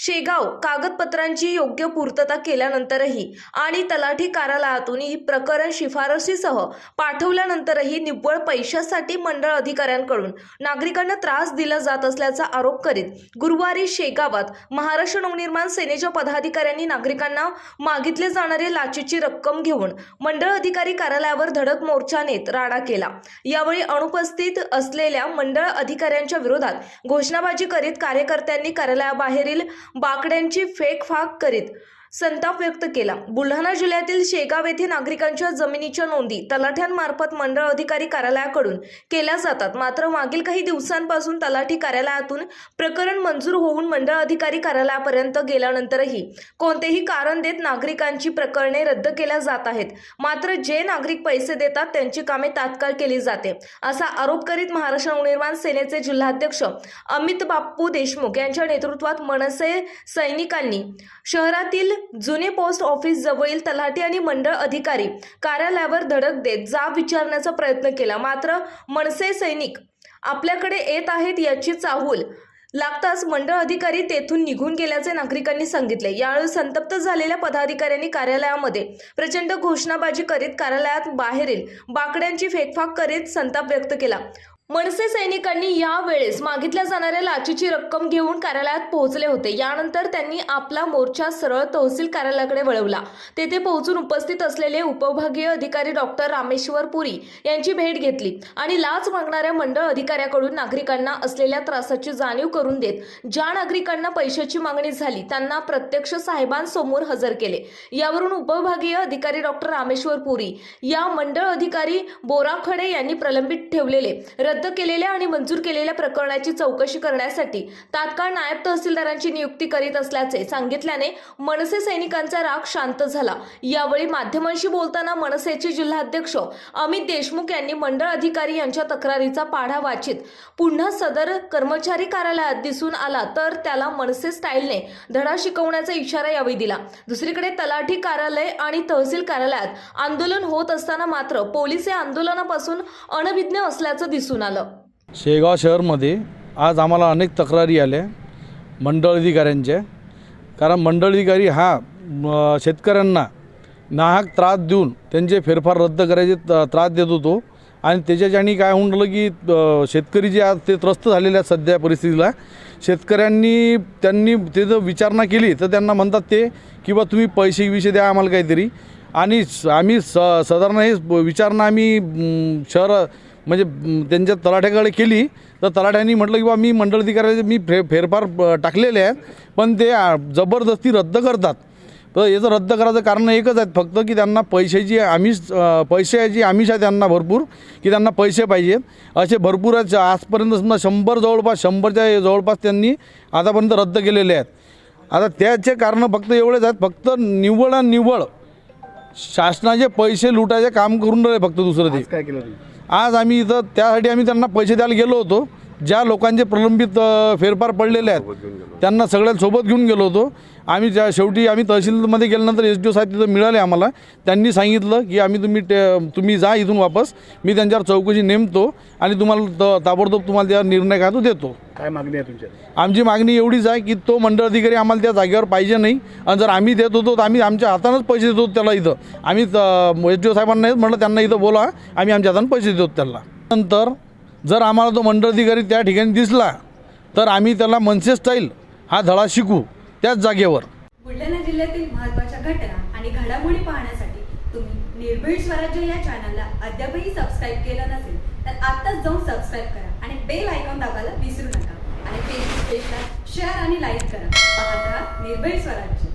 शेगाव कागदपत्रांची योग्य पूर्तता केल्यानंतरही आणि तलाठी कार्यालयातूनही प्रकरण शिफारसीसह पाठवल्यानंतरही निव्वळ पैशासाठी मंडळ अधिकाऱ्यांकडून नागरिकांना त्रास दिला जात असल्याचा आरोप करीत गुरुवारी शेगावात महाराष्ट्र नवनिर्माण सेनेच्या पदाधिकाऱ्यांनी नागरिकांना मागितले जाणारे लाचेची रक्कम घेऊन मंडळ अधिकारी कार्यालयावर धडक मोर्चा नेत राडा केला. यावेळी अनुपस्थित असलेल्या मंडळ अधिकाऱ्यांच्या विरोधात घोषणाबाजी करीत कार्यकर्त्यांनी कार्यालयाबाहेरील बाकड्यांची फेकफाक करीत. संताप व्यक्त केला. बुलढाणा जिल्ह्यातील शेगाव येथे नागरिकांच्या जमिनीच्या नोंदी तलाठ्यांमार्फत मंडळ अधिकारी कार्यालयाकडून केल्या जातात. मात्र मागील काही दिवसांपासून तलाठी कार्यालयातून प्रकरण मंजूर होऊन मंडळ अधिकारी कार्यालयापर्यंत गेल्यानंतरही कोणतेही कारण देत नागरिकांची प्रकरणे रद्द केल्या जात आहेत. मात्र जे नागरिक पैसे देतात त्यांची कामे तात्काळ केली जाते असा आरोप करीत महाराष्ट्र नवनिर्माण सेनेचे जिल्हाध्यक्ष अमित बाप्पू देशमुख यांच्या नेतृत्वात मनसे सैनिकांनी शहरातील जुने पोस्ट ऑफिस जवळील तलाठी आणि मंडळ अधिकारी कार्यालयावर धडक देत जाब विचारण्याचा प्रयत्न केला. मात्र मनसे सैनिक आपल्याकडे येत आहेत याची चाहूल लागताच मंडळ अधिकारी तेथून निघून गेल्याचे नागरिकांनी सांगितले. यावेळी संतप्त झालेल्या पदाधिकाऱ्यांनी कार्यालयामध्ये प्रचंड घोषणाबाजी करीत कार्यालयात बाहेरील बाकड्यांची फेकफाक करीत संताप व्यक्त केला. मनसे सैनिकांनी यावेळेस मागितल्या जाणाऱ्या लाचीची रक्कम घेऊन कार्यालयात पोहोचले होते. यानंतर त्यांनी आपला मोर्चा सरळ तहसील कार्यालयाकडे वळवला. तेथे पोहोचून उपस्थित असलेले उपविभागीय अधिकारी डॉक्टर रामेश्वर पुरी यांची भेट घेतली आणि लाच मागणाऱ्या मंडळ अधिकाऱ्याकडून नागरिकांना असलेल्या त्रासाची जाणीव करून देत ज्या नागरिकांना पैशाची मागणी झाली त्यांना प्रत्यक्ष साहेबांसमोर हजर केले. यावरून उपविभागीय अधिकारी डॉक्टर रामेश्वर पुरी या मंडळ अधिकारी बोराखडे यांनी प्रलंबित ठेवलेले. रद्द केलेल्या आणि मंजूर केलेल्या प्रकरणाची चौकशी करण्यासाठी तात्काळ नायब तहसीलदारांची नियुक्ती करीत असल्याचे सांगितल्याने मनसे सैनिकांचा राग शांत झाला. यावेळी माध्यमांशी बोलताना मनसेचे जिल्हाध्यक्ष अमित देशमुख यांनी मंडळ अधिकारी यांच्या तक्रारीचा पाढा वाचित. पुन्हा सदर कर्मचारी कार्यालयात दिसून आला तर त्याला मनसे स्टाईलने धडा शिकवण्याचा इशारा यावेळी दिला. दुसरीकडे तलाठी कार्यालय आणि तहसील कार्यालयात आंदोलन होत असताना मात्र पोलीस हे आंदोलनापासून अनभिज्ञ असल्याचं दिसून आलं. शेगाव शहरमध्ये आज आम्हाला अनेक तक्रारी आल्या मंडळ अधिकाऱ्यांच्या कारण मंडळ अधिकारी हा म, शेतकऱ्यांना नाहक त्रास देऊन त्यांचे फेरफार रद्द करायचे त- त्रास देत होतो. आणि त्याच्याच्यानी काय होऊन राहिलं की अ, शेतकरी जे आज ते त्रस्त झालेले आहेत सध्या परिस्थितीला शेतकऱ्यांनी त्यांनी ते जर विचारणा केली तर त्यांना म्हणतात ते की बा तुम्ही पैसे विषय द्या आम्हाला काहीतरी. आणि स- आम्ही स साधारण हे विचारणा आम्ही म, शहर म्हणजे त्यांच्या तलाठ्याकडे केली तर तलाठ्यांनी म्हटलं की बा मी मंडळाधिकाऱ्याचे मी फे फेरफार टाकलेले आहेत पण ते जबरदस्ती रद्द करतात. तर याचं रद्द करायचं कारण एकच आहेत फक्त की त्यांना पैशाची आमिष पैशाची आमिष आहे त्यांना भरपूर की त्यांना पैसे पाहिजेत असे भरपूर आहेत आजपर्यंत समजा शंभर जवळपास शंभरच्या जवळपास त्यांनी आतापर्यंत रद्द केलेले आहेत. आता त्याचे कारणं फक्त एवढेच आहेत फक्त निव्वळ आणि निव्वळ शासनाचे पैसे लुटायचे काम करून राहिले फक्त दुसरं ते. काय केलं आज आम्ही इथं त्यासाठी आम्ही त्यांना पैसे द्यायला गेलो होतो. ज्या लोकांचे प्रलंबित फेरफार पडलेले आहेत त्यांना सगळ्या सोबत घेऊन गेलो होतो. आम्ही ज्या शेवटी आम्ही तहसीलमध्ये गेल्यानंतर एस डी ओ साहेब तिथं मिळाले आम्हाला. त्यांनी सांगितलं की आम्ही तुम्ही ते तुम्ही जा इथून वापस. मी त्यांच्यावर चौकशी नेमतो आणि तुम्हाला त ताबडतोब तुम्हाला त्या निर्णय काय तो देतो. काय मागणी आहे तुमच्या आमची मागणी एवढीच आहे की तो मंडळ अधिकारी आम्हाला त्या जागेवर पाहिजे नाही. आणि जर आम्ही देत होतो तर आम्ही आमच्या हातानंच पैसे देतो त्याला इथं. आम्ही एस डी ओ साहेबांना म्हटलं त्यांना इथं बोला. आम्ही आमच्या हातानं पैसे देतो त्याला. नंतर जर आम्हाला तो मंडळाधिकारी त्या ठिकाणी दिसला तर आम्ही त्याला मनसे स्टाईल हा धडा शिकू त्याच जागेवर. बुलढाणा जिल्ह्यातील महत्त्वाच्या घटना आणि घडामोडी पाहण्यासाठी तुम्ही निर्भीड स्वराज्य या चॅनलला अद्यापही सबस्क्राईब केलं नसेल तर आत्ताच जाऊन सबस्क्राईब करा आणि बेल आयकॉन दाबायला विसरू नका. आणि फेसबुक पेजला शेअर आणि लाईक करा. पाहत राहा निर्भीड स्वराज्य.